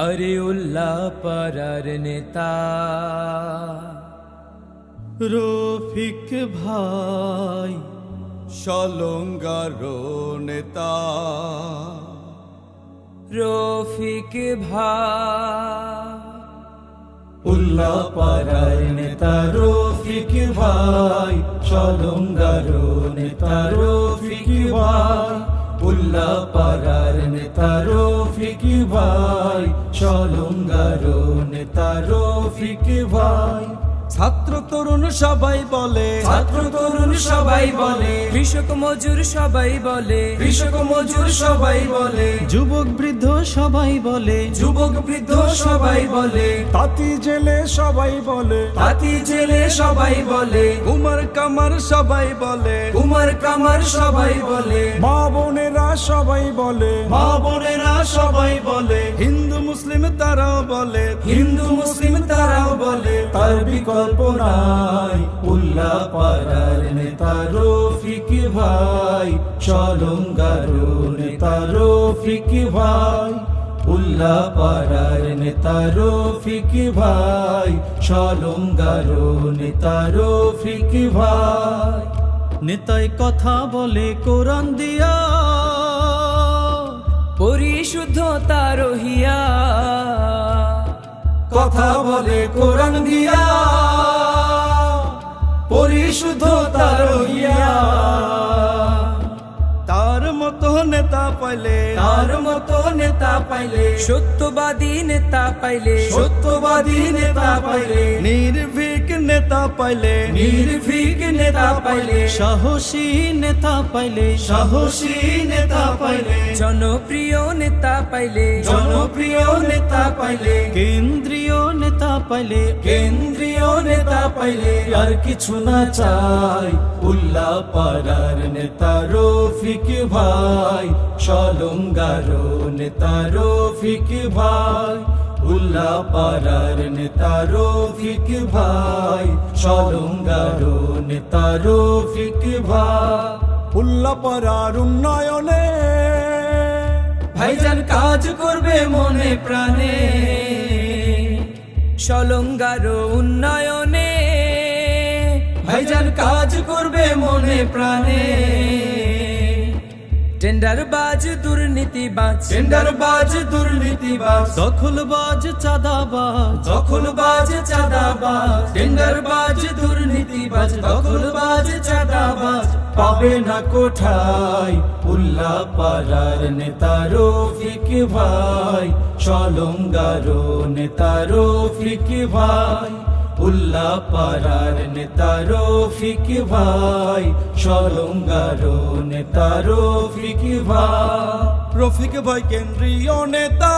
আরে উল্লাহ পারার নেতা রফিক ভাই সলঙ্গার নেতা রফিক ভাই উল্লাহ পাড়ার নেতা রফিক ভাই চলঙ্গার নেতা রফিক ভাই উল্লাহ পাড়ার নেতা ফিকি ভাই চলঙ্গার তারো ফিকি ভাই। ছাত্র তরুণ সবাই বলে ছাত্র তরুণ সবাই বলে কৃষক মজুর সবাই বলে কৃষক মজুর সবাই বলে যুবক বৃদ্ধ সবাই বলে যুবক বৃদ্ধ সবাই বলে তাঁতি জেলে সবাই বলে তাঁতি জেলে সবাই বলে কুমার কামার সবাই বলে কুমার কামার সবাই বলে মা বোনেরা সবাই বলে মা বোনেরা সবাই বলে হিন্দু মুসলিম তারাও বলে হিন্দু মুসলিম তারাও বলে তার বিকল্প নাই উল্লাহ পাড়ার নেতা রফিক ভাই চলঙ্গার নেতা রফিক ভাই। উল্লাহ পাড়ার নেতা রফিক ভাই চলঙ্গার নেতা রফিক ভাই। নেতায় কথা বলে কোরআন দিয়া, পরিশুদ্ধতা রহিয়া। কথা বলে কোরআন দিয়া পরিশুদ্ধতা পাইলে তার মতো নেতা পাইলে সত্যবাদী নেতা পাইলে সত্যবাদী নেতা পাইলে নির্ভীক নেতা পাইলে নির্ভীক নেতা পাইলে সাহসী নেতা পাইলে সাহসী নেতা পাইলে জনপ্রিয় নেতা পাইলে জনপ্রিয় নেতা পাইলে কেন্দ্রীয় নেতা পাইলে কেন্দ্রীয় নেতা পাইলে আর কিছু না চাই উল্লাহ পাড়ার নেতা রফিক ভাই চলঙ্গার নেতা রফিক ভাই উল্লাহ পাড়ার নেতা রফিক ভাই চলঙ্গার নেতা রফিক ভাই। উল্লা পরার উন্নয়নে ভাইজান কাজ করবে মনে প্রাণে। সলঙ্গার উন্নয়নে ভাইজান কাজ করবে মনে প্রাণে। টেন্ডার বাজ দুর্নীতি বাজ। টেন্ডার বাজ দুর্নীতি বাজ। দখলবাজ চাঁদাবাজ। দখল বাজ চাঁদা বাজ টেন্ডার বাজ দুর্নীতি বাজ। দখল বাজ চাঁদা বাজ পাবে না কোঠায় উল্লাহ পাড়ার নেতা রফিক ভাই। চলঙ্গার নেতা রফিক ভাই। উল্লাহ পাড়ার নেতা রফিক ভাই চলঙ্গার নেতা রফিক ভাই। রফিক ভাই কেন্দ্রীয় নেতা।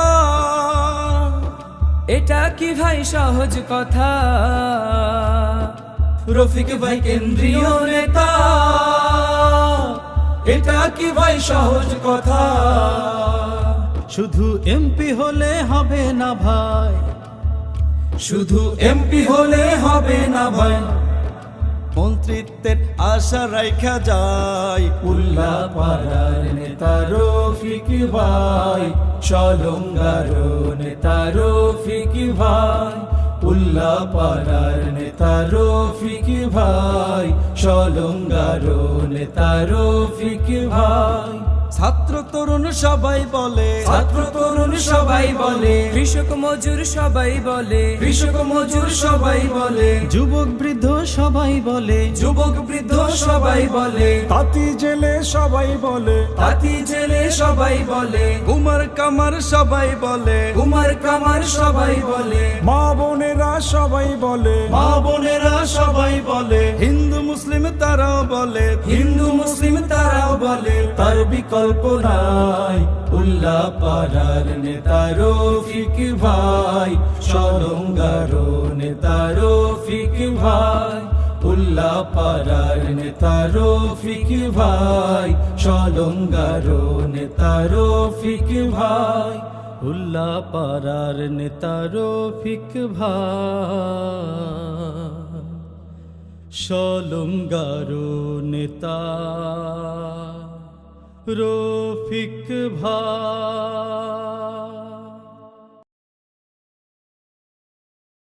এটা কি ভাই সহজ কথা? রফিক ভাই কেন্দ্রীয় নেতা। এটা কি ভাই সহজ কথা? শুধু এমপি হলে হবে না ভাই। শুধু এমপি হলে হবে না ভাই মন্ত্রিত্বের আশা রাইখা যায়। উল্লাহ পাড়ার নেতা রফিক ভাই চলঙ্গার নেতা রফিক ভাই উল্লাহ পাড়ার নেতা রফিক ভাই চলঙ্গার নেতা রফিক ভাই। ছাত্র তরুণ সবাই বলে ছাত্র তরুণ সবাই বলে কৃষক মজুর সবাই বলে কৃষক মজুর সবাই বলে যুবক বৃদ্ধ সবাই বলে যুবক বৃদ্ধ সবাই বলে তাঁতি জেলে সবাই বলে তাঁতি জেলে সবাই বলে কুমার কামার সবাই বলে কুমার কামার সবাই বলে মা বোনেরা সবাই বলে মা বোনেরা সবাই বলে হিন্দু মুসলিম তারাও বলে হিন্দু মুসলিম তারাও বলে তার বিকল্প নাই উল্লাহ পাড়ার নেতা রফিক ভাই চলঙ্গার নেতা রফিক ভাই, উল্লাহ পাড়ার নেতা রফিক ভাই চলঙ্গার নেতা রফিক ভাই, উল্লাহ পাড়ার নেতা রফিক ভাই সলঙ্গারো নেতা রফিক ভাই